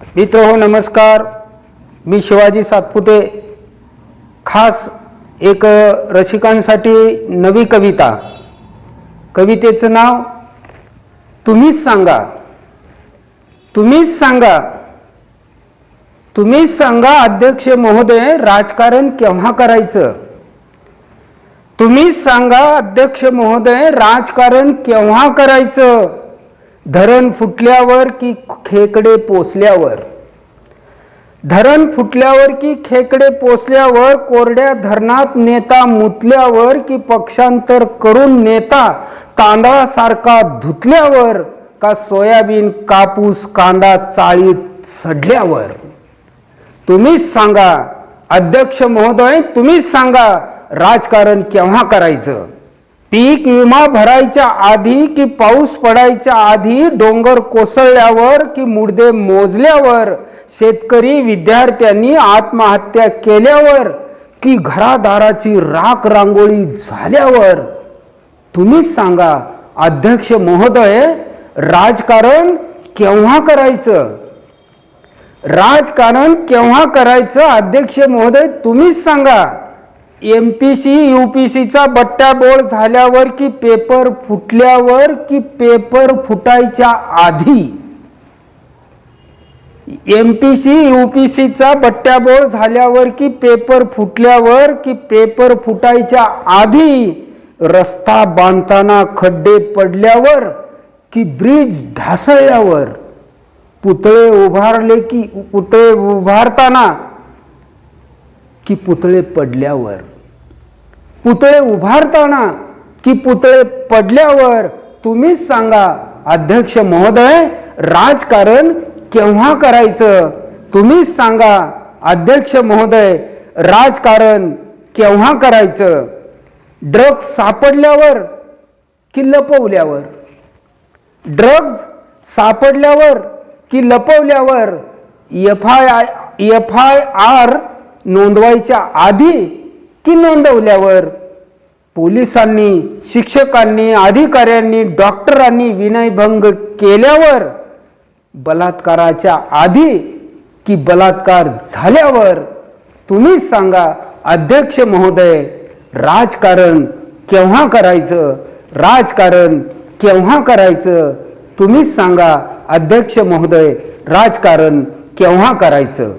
मित्र हो नमस्कार. मी शिवाजी सातपुते. खास एक रसिकांसाठी नवी कविता. कवितेचं नाव तुम्हीच सांगा. तुम्हीच सांगा. तुम्हीच सांगा अध्यक्ष महोदय राजकारण केव्हा करायचं? तुम्हीच सांगा अध्यक्ष महोदय राजकारण केव्हा करायचं? धरण फुटल्यावर की खेकडे पोचल्यावर धरण फुटल्यावर की खेकडे पोचल्यावर कोरड्या धरणात नेता मुतल्यावर की पक्षांतर करून नेता तांदळासारखा धुतल्यावर का सोयाबीन कापूस कांदा चाळीत सडल्यावर? तुम्हीच सांगा. अध्यक्ष महोदय तुम्हीच सांगा राजकारण केव्हा करायचं? पीक विमा भरायच्या आधी की पाऊस पडायच्या आधी डोंगर कोसळल्यावर की मुडदे मोजल्यावर शेतकरी विद्यार्थ्यांनी आत्महत्या केल्यावर की घरादाराची राख रांगोळी झाल्यावर? तुम्हीच सांगा अध्यक्ष महोदय राजकारण केव्हा करायचं? राजकारण केव्हा करायचं अध्यक्ष महोदय तुम्हीच सांगा. M P C U P सीचा बट्ट्याबोळ झाल्यावर की पेपर फुटल्यावर की पेपर फुटायच्या आधी? M P C U P सीचा बट्ट्याबोळ झाल्यावर की पेपर फुटल्यावर की पेपर फुटायच्या आधी रस्ता बांधताना खड्डे पडल्यावर की ब्रिज ढासळल्यावर? पुतळे उभारले की पुतळे उभारताना की पुतळे पडल्यावर. पुतळे उभारताना की पुतळे पडल्यावर तुम्हीच सांगा अध्यक्ष महोदय राजकारण केव्हा करायचं? तुम्हीच सांगा अध्यक्ष महोदय राजकारण केव्हा करायचं? ड्रग्ज सापडल्यावर की लपवल्यावर? ड्रग्ज सापडल्यावर की लपवल्यावर? F I I F I R नोंदवायच्या आधी की नोंदवल्यावर? पोलिसांनी शिक्षकांनी अधिकाऱ्यांनी डॉक्टरांनी विनयभंग केल्यावर? बलात्काराच्या आधी की बलात्कार झाल्यावर? तुम्हीच सांगा अध्यक्ष महोदय राजकारण केव्हा करायचं? राजकारण केव्हा करायचं? तुम्हीच सांगा अध्यक्ष महोदय राजकारण केव्हा करायचं?